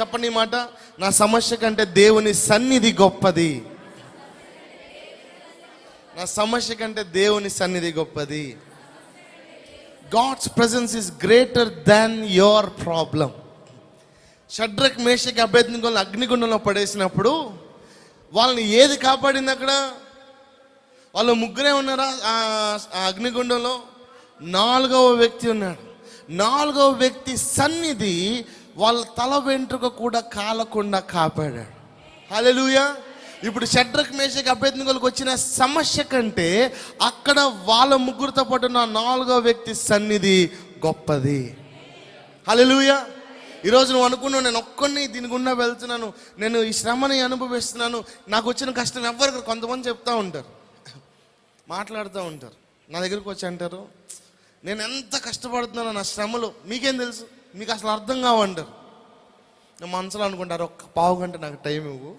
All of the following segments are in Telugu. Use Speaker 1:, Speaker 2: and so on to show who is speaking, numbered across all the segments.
Speaker 1: చెప్పండి మాట? నా సమస్య కంటే దేవుని సన్నిధి గొప్పది. నా సమస్య కంటే దేవుని సన్నిధి గొప్పది. God's presence is greater than your problem Shadrach Meshach అభ్యర్థిని అగ్నిగుండంలో పడేసినప్పుడు వాళ్ళని ఏది కాపాడింది అక్కడ? వాళ్ళు ముగ్గురే ఉన్నారా? ఆ అగ్నిగుండంలో నాలుగవ వ్యక్తి ఉన్నాడు. నాలుగవ వ్యక్తి సన్నిధి వాళ్ళ తల వెంట్రుక కూడా కాలకుండా కాపాడాడు. హల్లెలూయా ఇప్పుడు షడ్రక్ మేషక్ అభ్యర్థికి వచ్చిన సమస్య కంటే అక్కడ వాళ్ళ ముగ్గురితో పాటు ఉన్న నాలుగో వ్యక్తి సన్నిధి గొప్పది. హల్లెలూయా ఈరోజు నువ్వు అనుకున్నావు నేను ఒక్కడిని దీని గుండా వెళ్తున్నాను నేను ఈ శ్రమని అనుభవిస్తున్నాను నాకు వచ్చిన కష్టం ఎవరికి కొంతమంది చెప్తూ ఉంటారు. మాట్లాడుతూ ఉంటారు. నా దగ్గరికి వచ్చి అంటారు నేను ఎంత కష్టపడుతున్నానో నా శ్రమలో మీకేం తెలుసు? మీకు అసలు అర్థం కావంటారు నా మనసులో అనుకుంటారు ఒక్క పావు గంట నాకు టైం ఇవ్వు.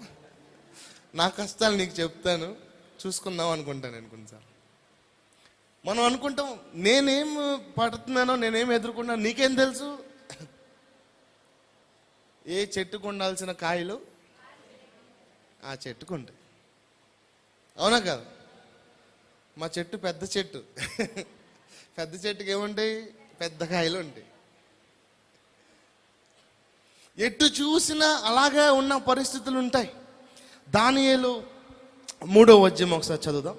Speaker 1: నా కష్టాలు నీకు చెప్తాను. చూసుకుందాం అనుకుంటాను నేను కొన్నిసార్లు. మనం అనుకుంటాం నేనేం పడుతున్నానో నేనేం ఎదుర్కొన్నాను నీకేం తెలుసు? ఏ చెట్టుకు ఉండాల్సిన కాయలు? ఆ చెట్టుకు ఉంటాయి. అవునా కాదు? మా చెట్టు పెద్ద చెట్టు. పెద్ద చెట్టుకి ఏముంటాయి? పెద్ద కాయలు ఉంటాయి. ఎటు చూసినా అలాగే ఉన్న పరిస్థితులు ఉంటాయి. దానియలు మూడో వద్యం ఒకసారి చదువుదాం.